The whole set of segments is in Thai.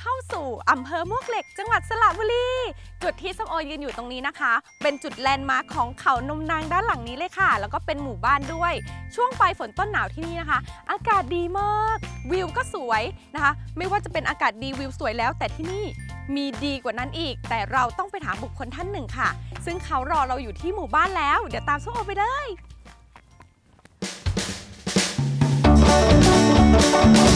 เข้าสู่อำเภอมวกเหล็ก จังหวัดสระบุรี จุดที่ส้มโอยืนอยู่ตรงนี้นะคะ เป็นจุดแลนด์มาร์คของเขานมนางด้านหลังนี้เลยค่ะ แล้วก็เป็นหมู่บ้านด้วย ช่วงปลายฝนต้นหนาวที่นี่นะคะ อากาศดีมาก วิวก็สวยนะคะ ไม่ว่าจะเป็นอากาศดีวิวสวยแล้ว แต่ที่นี่มีดีกว่านั้นอีก แต่เราต้องไปถามบุคคลท่านหนึ่งค่ะ ซึ่งเขารอเราอยู่ที่หมู่บ้านแล้ว เดี๋ยวตามส้มโอไปเลยก็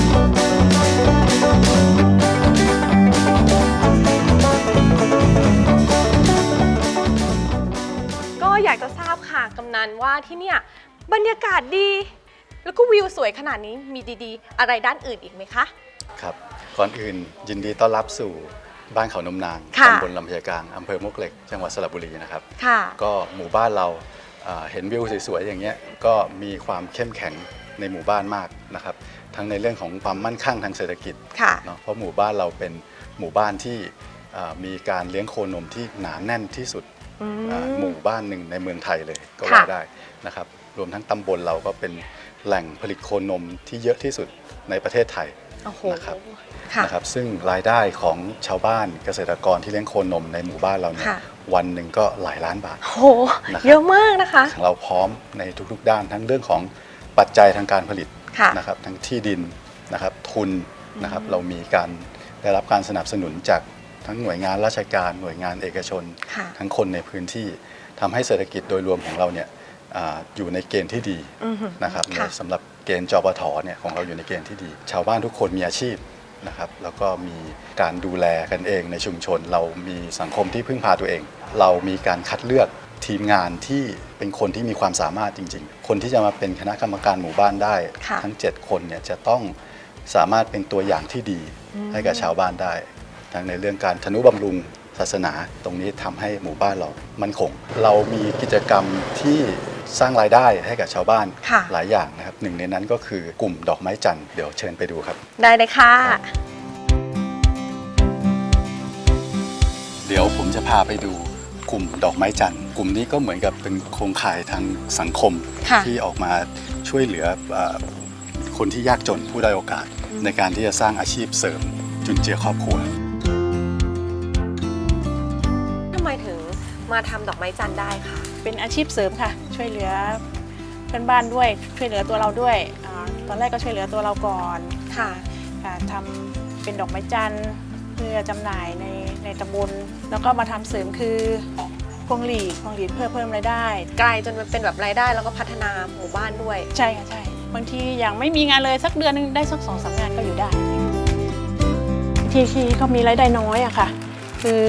อยากจะทราบค่ะกำนันว่าที่เนี่ยบรรยากาศดี แล้วก็วิวสวยขนาดนี้มีดีๆ อะไรด้านอื่นอีกไหมคะ ครับ ก่อนอื่นยินดีต้อนรับสู่บ้านเขานมนางค่ะ ตำบลลำพญากลางอำเภอมวกเหล็ก จังหวัดสระบุรีนะครับ ค่ะ ก็หมู่บ้านเราเอ่อเห็นวิวสวยๆอย่างเงี้ยก็มีความเข้มแข็งในหมู่บ้านมากนะครับ ทั้งในเรื่องของความมั่นคงทางเศรษฐกิจค่ะ เนาะเพราะหมู่บ้านเราเป็นหมู่บ้านที่เอ่อมีการเลี้ยงโคนมที่หนาแน่นที่สุด อือ่ามหมู่บ้านหนึ่งในเมืองไทยเลยก็ค่ะว่าได้นะครับรวมทั้งตำบลเราก็เป็นแหล่งผลิตโคนมที่เยอะที่สุดในประเทศไทย โอ้โหนะครับ ค่ะ นะครับซึ่งรายได้ของชาวบ้านเกษตรกรที่เลี้ยงโคนมในหมู่บ้านเราเนี่ยค่ะ วันหนึ่งก็หลายล้านบาท โอ้โหนะครับ เยอะมากนะคะ เราพร้อมในทุกๆด้านทั้งเรื่องของปัจจัยทางการผลิต ค่ะ นะครับทั้งที่ดินนะครับทุนนะครับเรามีการได้รับการสนับสนุนจาก ทั้งหน่วยงานราชการหน่วยงานเอกชน ค่ะ ทั้งคนในพื้นที่ทำให้เศรษฐกิจโดยรวมของเราเนี่ยอาอยู่ในเกณฑ์ที่ดีอือหือนะครับในค่ะสำหรับเกณฑ์จปทเนี่ยของเราอยู่ในเกณฑ์ที่ดี ชาวบ้านทุกคนมีอาชีพนะครับแล้วก็มีการดูแลกันเองในชุมชน เรามีสังคมที่พึ่งพาตัวเอง เรามีการคัดเลือกทีมงานที่เป็นคนที่มีความสามารถจริง ๆ คนที่จะมาเป็นคณะกรรมการหมู่บ้านได้ ค่ะ ทั้ง 7 คนเนี่ยจะต้องสามารถเป็นตัวอย่างที่ดีอืมให้กับชาวบ้านได้ ทั้งในเรื่องการทนุบำรุงศาสนาตรงนี้ทำให้หมู่บ้านเรามั่นคง เรามีกิจกรรมที่สร้างรายได้ให้กับชาวบ้านค่ะหลายอย่างนะครับหนึ่งในนั้นก็คือกลุ่มดอกไม้จันทร์เดี๋ยวเชิญไปดูครับ ได้เลยค่ะ เดี๋ยวผมจะพาไปดูกลุ่มดอกไม้จันทร์กลุ่มนี้ก็เหมือนกับเป็นโครงข่ายทางสังคมค่ะที่ออกมาช่วยเหลือเอ่อคนที่ยากจนผู้ได้อยโอกาสอืมในการที่จะสร้างอาชีพเสริมจุนเจือครอบครัว มาทำดอกไม้จันทร์ได้ค่ะ เป็นอาชีพเสริมค่ะ ช่วยเหลือเพื่อนบ้านด้วย ช่วยเหลือตัวเราด้วยอาตอนแรกก็ช่วยเหลือตัวเราก่อนค่ะ ค่ะทำเป็นดอกไม้จันทร์เพื่อจำหน่ายในในตำบลแล้วก็มาทำเสริมคือพวงหลีดพวงหลีดเพื่อเพิ่มรายได้ ไกลจนมันเป็นแบบรายได้แล้วก็พัฒนาหมู่บ้านด้วย ใช่ค่ะใช่บางทีอย่างไม่มีงานเลยสักเดือนหนึงได้สักสองสามงานก็อยู่ได้ ที่ที่เขามีรายได้น้อยอะค่ะ คือ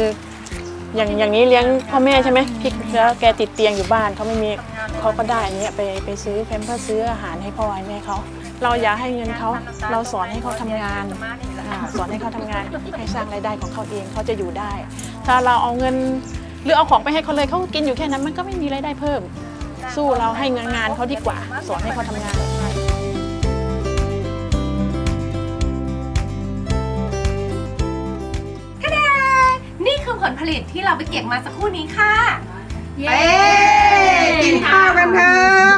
อย่างอย่างนี้เลี้ยงพ่อแม่ใช่ไหมพี่แล้วแกติดเตียงอยู่บ้านเขาไม่มีเขาก็ได้อันเนี้ยไปไปซื้อแพมเพื่อซื้ออาหารให้พ่อให้แม่เขาเราอย่าให้เงินเขาเราสอนให้เขาทำงานอ่าสอนให้เขาทำงานให้สร้างรายได้ของเขาเองเขาจะอยู่ได้ ถ้าเราเอาเงินหรือเอาของไปให้เขาเลยเขากินอยู่แค่นั้นมันก็ไม่มีรายได้เพิ่ม สู้เราให้เงินงานเขาดีกว่า สอนให้เขาทำงาน ผลผลิตที่เราไปเก็บมาสักครู่นี้ค่ะ เย้กินข้าวกันเถอะ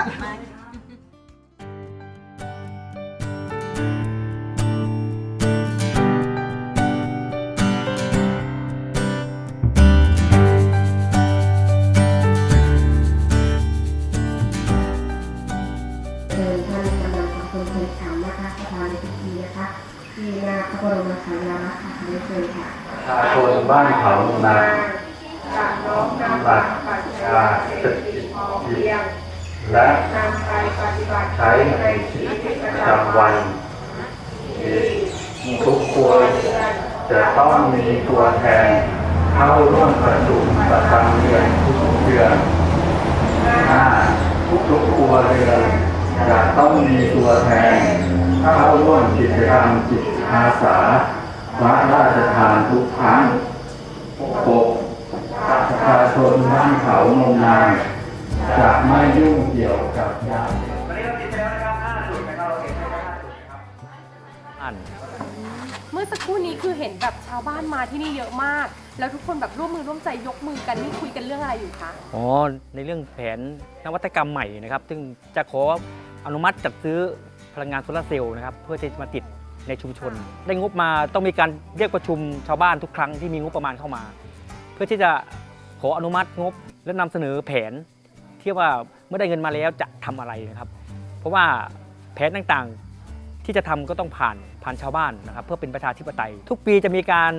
จำวันทุกคนจะต้องมีตัวแทนเข้าร่วมประชุมประจำเดือนทุกเดือนห้าทุกๆครัวเรือนจะต้องมีตัวแทนเข้าร่วมกิจกรรมจิตอาสาพระราชทานทุกครั้งหกประชาชนบ้านเขานมนางจะไม่ยุ่งเกี่ยวกับยา เสพติดเมื่อสักครู่นี้คือเห็นแบบชาวบ้านมาที่นี่เยอะมาก แล้วทุกคนแบบร่วมมือร่วมใจยกมือกันนี่คุยกันเรื่องอะไรอยู่คะอ๋อในเรื่องแผนนวัตกรรมใหม่นะครับ ซึ่งจะขออนุมัติจัดซื้อพลังงานโซลาร์เซลล์นะครับเพื่อที่จะมาติดในชุมชน ได้งบมาต้องมีการเรียกประชุมชาวบ้านทุกครั้งที่มีงบประมาณเข้ามา เพื่อที่จะขออนุมัติงบและนำเสนอแผนที่ว่าเมื่อได้เงินมาแล้วจะทำอะไรนะครับ เพราะว่าแผนต่างๆ ที่จะทำก็ต้องผ่านผ่านชาวบ้านนะครับเพื่อเป็นประชาธิปไตย ทุกปีจะมีการ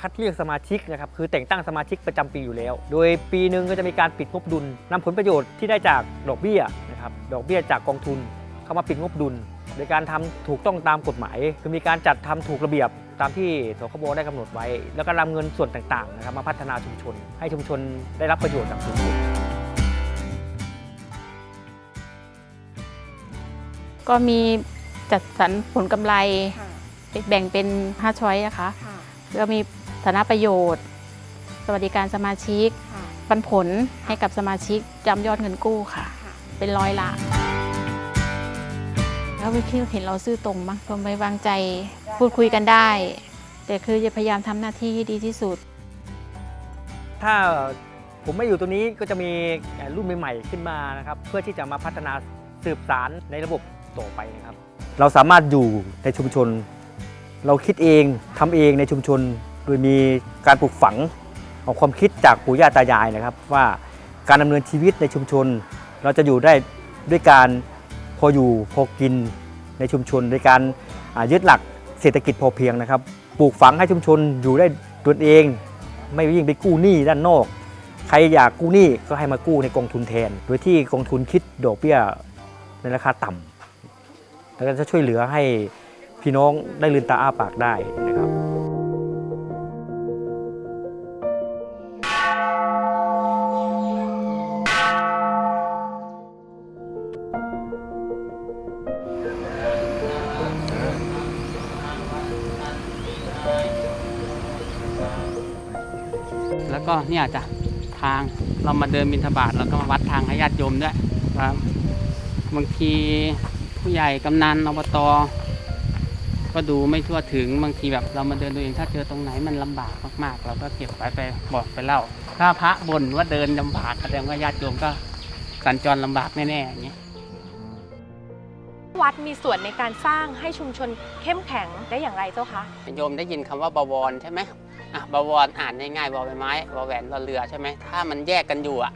คัดเลือกสมาชิกนะครับคือแต่งตั้งสมาชิกประจำปีอยู่แล้ว โดยปีหนึ่งก็จะมีการปิดงบดุลนำผลประโยชน์ที่ได้จากดอกเบี้ยนะครับดอกเบี้ยจากกองทุน เข้ามาปิดงบดุล โดยการทำถูกต้องตามกฎหมาย คือมีการจัดทำถูกระเบียบตามที่สคบได้กำหนดไว้ แล้วก็นำเงินส่วนต่างๆนะครับมาพัฒนาชุมชน ให้ชุมชนได้รับประโยชน์จากชุมชนก็มี จัดสรรผลกำไรแบ่งเป็น5ช้อยนะคะก็มีฐานะประโยชน์ สวัสดิการสมาชิกปันผลให้กับสมาชิกจำยอดเงินกู้ค่ะเป็นร้อยละแล้วพี่เห็นเราซื่อตรงมั้งผมไว้วางใจพูดคุยกันได้ แต่คือจะพยายามทำหน้าที่ให้ดีที่สุด ถ้าผมไม่อยู่ตรงนี้ก็จะมีรุ่นใหม่ๆขึ้นมานะครับ เพื่อที่จะมาพัฒนาสืบสารในระบบต่อไปนะครับ เราสามารถอยู่ในชุมชน เราคิดเองทำเองในชุมชน โดยมีการปลูกฝังของความคิดจากปู่ย่าตายายนะครับ ว่าการดำเนินชีวิตในชุมชน เราจะอยู่ได้ด้วยการพออยู่พอกินในชุมชนโดยการยึดหลักเศรษฐกิจพอเพียงนะครับ ปลูกฝังให้ชุมชนอยู่ได้ตนเอง ไม่วิ่งไปกู้หนี้ด้านนอก ใครอยากกู้หนี้ก็ให้มากู้ในกองทุนแทน โดยที่กองทุนคิดดอกเบี้ยในราคาต่ำ แล้วก็จะช่วยเหลือให้พี่น้องได้ลืนตาอ้าปากได้นะครับแล้วก็เนี่ยจ้ะทางเรามาเดินบิณฑบาตแล้วก็มาวัดทางให้ญาติโยมด้วยครับบางที ผู้ใหญ่กำนันอบตก็ดูไม่ทั่วถึงบางทีแบบเรามาเดินตัวเองถ้าเจอตรงไหนมันลำบากมากๆ เราก็เก็บไว้ไปบอกไปเล่า ถ้าพระบ่นว่าเดินลำบากแสดงว่าญาติโยมก็สัญจรลำบากแน่ๆอย่างเงี้ยวัดมีส่วนในการสร้างให้ชุมชนเข้มแข็งได้อย่างไรเจ้าคะโยมได้ยินคำว่าบวรใช่ไหมอะบวรอ่านง่ายๆบอใบไม้บอแหวนรอเรือใช่ไหมถ้ามันแยกกันอยู่อะ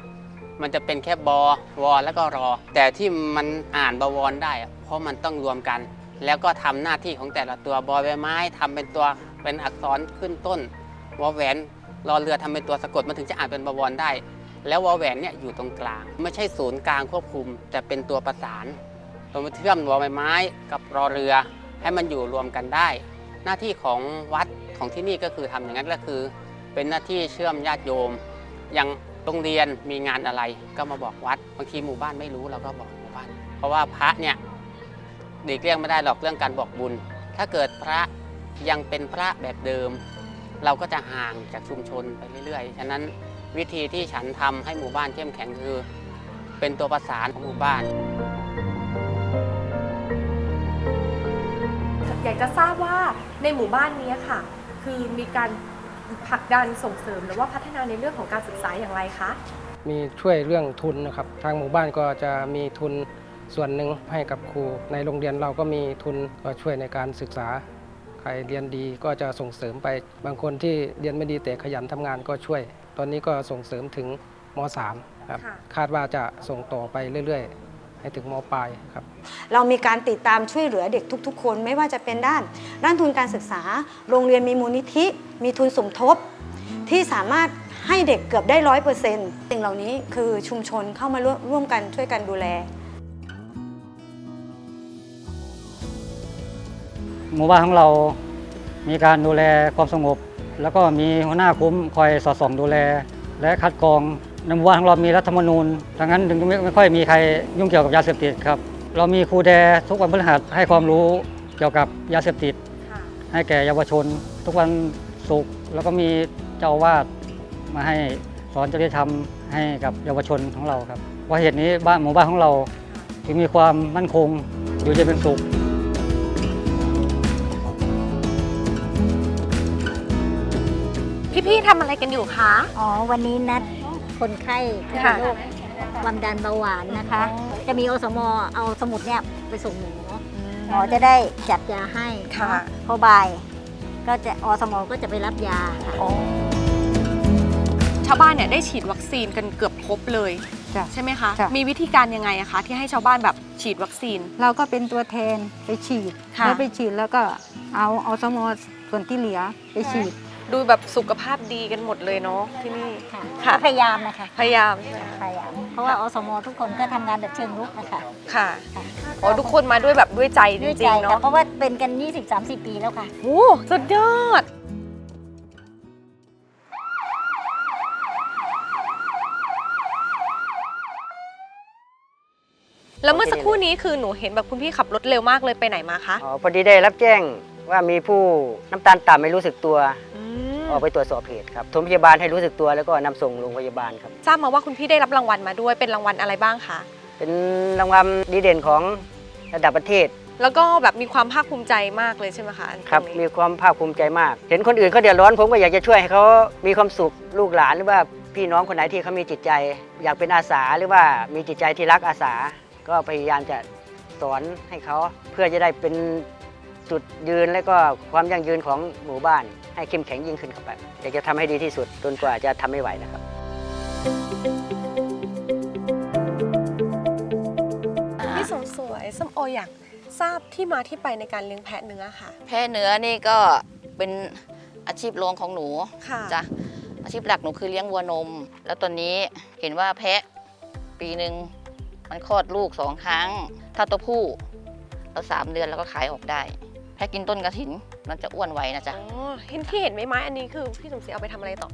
มันจะเป็นแค่บอวอแล้วก็รอ แต่ที่มันอ่านบวรได้ เพราะมันต้องรวมกัน แล้วก็ทำหน้าที่ของแต่ละตัวบอใบไม้ทำเป็นตัวเป็นอักษรขึ้นต้นวอแหวนรอเรือทำเป็นตัวสะกดมันถึงจะอ่านเป็นบวรได้ แล้ววอแหวนเนี่ยอยู่ตรงกลาง ไม่ใช่ศูนย์กลางควบคุม แต่เป็นตัวประสานตัวมาเชื่อมวอใบไม้กับรอเรือ ให้มันอยู่รวมกันได้ หน้าที่ของวัดของที่นี่ก็คือทำอย่างนั้นก็คือ เป็นหน้าที่เชื่อมญาติโยมอย่าง โรงเรียนมีงานอะไรก็มาบอกวัดบางทีหมู่บ้านไม่รู้เราก็บอกหมู่บ้าน เพราะว่าพระเนี่ยเด็กเลี่ยงไม่ได้หรอกเรื่องการบอกบุญ ถ้าเกิดพระยังเป็นพระแบบเดิม เราก็จะห่างจากชุมชนไปเรื่อยๆ ฉะนั้นวิธีที่ฉันทำให้หมู่บ้านเข้มแข็งคือ เป็นตัวประสานของหมู่บ้าน อยากจะทราบว่าในหมู่บ้านนี้ค่ะ คือมีการผลักดันส่งเสริมหรือว่าพัฒ นาในเรื่องของการศึกษาอย่างไรคะ มีช่วยเรื่องทุนนะครับ ทางหมู่บ้านก็จะมีทุนส่วนหนึ่งให้กับครู ในโรงเรียนเราก็มีทุนก็ช่วยในการศึกษา ใครเรียนดีก็จะส่งเสริมไป บางคนที่เรียนไม่ดีแต่ขยันทำงานก็ช่วย ตอนนี้ก็ส่งเสริมถึงม .3 ครับ ค่ะ คาดว่าจะส่งต่อไปเรื่อยๆ ให้ถึงมปลายครับ เรามีการติดตามช่วยเหลือเด็กทุกๆ คนไม่ว่าจะเป็นด้านด้านทุนการศึกษา โรงเรียนมีมูลนิธิ มีทุนสมทบ ที่สามารถ ให้เด็กเกือบได้ร้อยเปอร์เซ็นต์สิ่งเหล่านี้คือชุมชนเข้ามาร่วมวมกันช่วยกันดูแลหมู่บ้านของเรามีการดูแลความสงบ แล้วก็มีหัวหน้าคุ้มคอยสอดส่องดูแล และคัดกรองในหมู่บ้านของเรามีรัฐธรรมนูญดังนั้นถึงไม่ไม่ค่อยมีใครยุ่งเกี่ยวกับยาเสพติดครับ เรามีครูแดทุกวันพฤหัสให้ความรู้เกี่ยวกับยาเสพติด ให้แก่เยาวชน ทุกวันศุกร์แล้วก็มีเจ้าอาวาส มาให้สอนจริยธรรมให้กับเยาวชนของเราครับเพราะเหตุนี้บ้านหมู่บ้านของเราจึงมีความมั่นคงอยู่เย็นเป็นสุขพี่ๆทำอะไรกันอยู่คะ อ๋อ วันนี้นัดคนไข้ที่ค่ะเป็นโรคความดันเบาหวานนะคะ จะมีอสมเอาสมุดเนี่ยไปส่งหนูหมอจะได้จัดยาให้ค่ะเนาพอบ่าย ก็จะอสมก็จะไปรับยาค่ะ ชาวบ้านเนี่ยได้ฉีดวัคซีนกันเกือบครบเลย จ้ะ ใช่ไหมคะ จ้ะ มีวิธีการยังไงอะคะ ที่ให้ชาวบ้านแบบฉีดวัคซีน เราก็เป็นตัวแทนไปฉีดค่ะ แล้วไปฉีดแล้วก็เอาเอาสมอส่วนที่เหลือไปฉีด ดูแบบสุขภาพดีกันหมดเลยเนาะที่นี่ ค่ะค่ะก็พยายามนะคะพยายามพยายาม เพราะว่าอสมทุกคนก็ทำงานแบบเชิงรุกนะคะค่ะอ๋อทุกคนมาด้วยแบบด้วยใจจด้วยริใจงๆค่ะเนาะเพราะว่าเป็นกัน 20-30 ปีแล้วค่ะ โอ้สุดยอด แล้วเมื่อสักครู่นี้คือหนูเห็นแบบคุณพี่ขับรถเร็วมากเลยไปไหนมาคะอ๋อพอดีได้รับแจ้งว่ามีผู้น้ำตาลต่ำไม่รู้สึกตัวออกไปตรวจสอบเหตุครับโทรพยาบาลให้รู้สึกตัวแล้วก็นำส่งโรงพยาบาลครับ ทราบมาว่าคุณพี่ได้รับรางวัลมาด้วยเป็นรางวัลอะไรบ้างคะเป็นรางวัลดีเด่นของระดับประเทศแล้วก็แบบมีความภาคภูมิใจมากเลยใช่ไหมคะครับ ตงนี้มีความภาคภูมิใจมาก เห็นคนอื่นเขาเดือดร้อนผมก็อยากจะช่วยให้เขามีความสุขลูกหลานหรือว่าพี่น้องคนไหนที่เขามีจิตใจ อยากเป็นอาสาหรือว่ามีจิตใจที่รักอาสา ก็พยายามจะสอนให้เขาเพื่อจะได้เป็นจุดยืนและก็ความยั่งยืนของหมู่บ้าน ให้เข้มแข็งยิ่งขึ้นเข้าไปอยากจะทำให้ดีที่สุดจนกว่าจะทำไม่ไหวนะครับ พี่สมสวยส้มโออยากทราบที่มาที่ไปในการเลี้ยงแพะเนื้อค่ะ แพะเนื้อนี่ก็เป็นอาชีพรองของหนูค่ะจ้ะอาชีพหลักหนูคือเลี้ยงวัวนม แล้วตอนนี้เห็นว่าแพะปีหนึ่ง มันคลอดลูกสองครั้ง ถ้าตัวผู้เราสามเดือนแล้วก็ขายออกได้แพะกินต้นกระถินมันจะอ้วนไวนะจ๊ะ อ๋อ เห็นที่เห็นไม้ไม้อันนี้คือพี่สมศรีเอาไปทำอะไรต่อ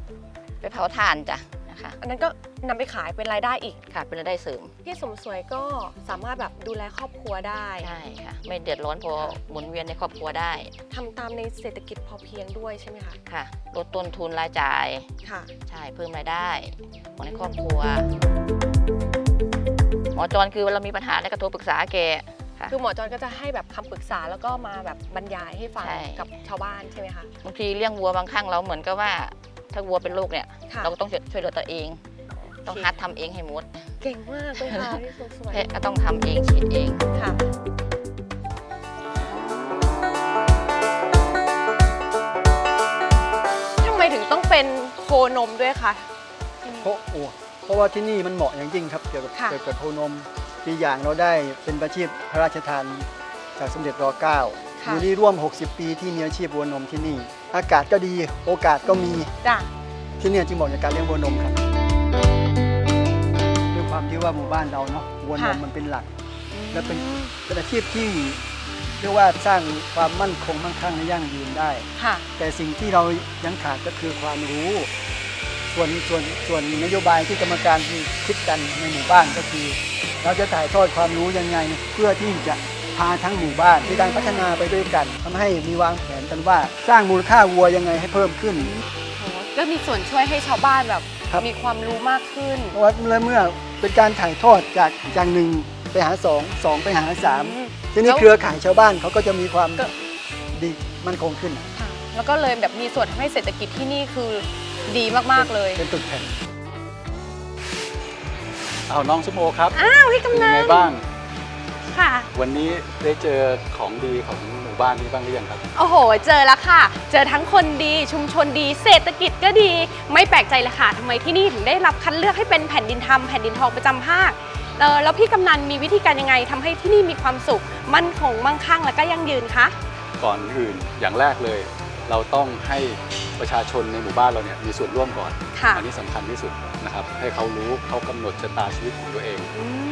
ไปเผาถ่านจ้ะนะคะ อันนั้นก็นำไปขายเป็นรายได้อีก ค่ะ เป็นรายได้เสริม พี่สมสวยก็สามารถแบบดูแลครอบครัวได้ ใช่ค่ะ ไม่เดือดร้อนพอหมุนเวียนในครอบครัวได้ ทำตามในเศรษฐกิจพอเพียงด้วยใช่ไหมคะ ค่ะ ลดต้นทุนรายจ่าย ค่ะ ใช่ เพิ่มรายได้ของในครอบครัว หมอจรคือเวลามีปัญหาแล้วก็โทรปรึกษาแกค่ะ คือหมอจอนก็จะให้แบบคำปรึกษาแล้วก็มาแบบบรรยายให้ฟังใช่ กับชาวบ้านใช่ไหมคะ บางทีเลี้ยงวัวบางครั้งเราเหมือนกับว่า ถ้าวัวเป็นโรคเนี่ย ค่ะ เราก็ต้องช่วยเหลือตัวเอง ต้องฮัดทำเองให้หมดเก่งมากเลยค่ะพี่สมสวยแพะก็ต้องทำเองฉีดเอง ค่ะ ทำไมถึงต้องเป็นโคนมด้วยคะเพราะโอ้เพ ราะว่าที่นี่มันเหมาะอย่างยิ่งครับเกี่ยวกับค่ะ เกี่ยวกับโคนมปีอย่างเราได้เป็นอาชีพพระราชทานจากสมเด็จร .9 อยู่นี่ร่วม 60 ปีที่มีอาชีพวัวนมที่นี่ อากาศก็ดีโอกาสก็มีจ้ะ ที่เนี่ยจึงเหมาะกับการเลี้ยงวัวนมครับด้วยความที่ว่าหมู่บ้านเราเนาะวัวนมมันเป็นหลัก และเป็นเป็นอาชีพที่เรียกว่าสร้างความมั่นคงมั่งคั่งและยั่งยืนได้ ค่ะ แต่สิ่งที่เรายังขาดก็คือความรู้ ส่วนส่วนส่วนนโยบายที่กรรมการคิดกันในหมู่บ้านก็คือ เราจะถ่ายทอดความรู้ยังไง เพื่อที่จะพาทั้งหมู่บ้านในการพัฒนาไปด้วยกันทำให้มีวางแผนกันว่า สร้างมูลค่าวัวยังไงให้เพิ่มขึ้นก็มีส่วนช่วยให้ชาวบ้านแบบครับมีความรู้มากขึ้นเพราะว่าเมื่อเมื่อเป็นการถ่ายทอดจากจากหนึ่งไปหาสองสองไปหาสามทีนี้แล้วเครือข่ายชาวบ้านเขาก็จะมีความดีมั่นคงขึ้น แล้วก็เลยแบบมีส่วนทำให้เศรษฐกิจที่นี่คือ ดีมากๆเลยเป็นตึกแผ่นเอาน้องสมโอครับอ้าวพี่กำนันเป็นยังไงบ้าง ค่ะ วันนี้ได้เจอของดีของหมู่บ้านนี้บ้างหรือยังครับ โอ้โห เจอแล้วค่ะ เจอทั้งคนดี ชุมชนดี เศรษฐกิจก็ดี ไม่แปลกใจเลยค่ะทำไมที่นี่ถึงได้รับคัดเลือกให้เป็นแผ่นดินทำแผ่นดินทองประจำภาคเออแล้วพี่กำนันมีวิธีการยังไงทำให้ที่นี่มีความสุข มั่นคงมั่งคั่งและก็ยั่งยืนคะ ก่อนอื่นอย่างแรกเลย เราต้องให้ประชาชนในหมู่บ้านเราเนี่ยมีส่วนร่วมก่อน ค่ะอันี้สำคัญที่สุดนะครับ ให้เขารู้เขากำหนดชะตาชีวิตของตัวเอง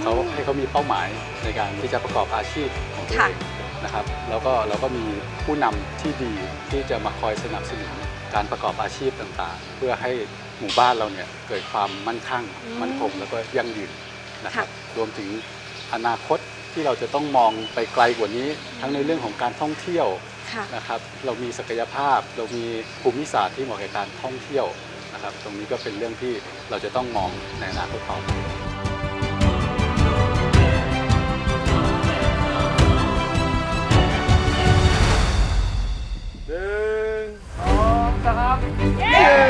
เขาให้เขามีเป้าหมายในการที่จะประกอบอาชีพของตัวค่ะเองนะครับ แล้วก็เราก็มีผู้นำที่ดีที่จะมาคอยสนับสนุนการประกอบอาชีพต่างๆ เพื่อให้หมู่บ้านเราเนี่ยเกิดความมั่นคั่งอืมมั่นคงแล้วก็ยั่งยืนนะครับค่ะรวมถึงอนาคตที่เราจะต้องมองไปไกลกว่านี้ ทั้งในเรื่องของการท่องเที่ยว นะครับ เรามีศักยภาพ เรามีภูมิศาสตร์ที่เหมาะแก่การท่องเที่ยวนะครับ ตรงนี้ก็เป็นเรื่องที่เราจะต้องมองในอนาคตต่อไปหนึ่งสองสาม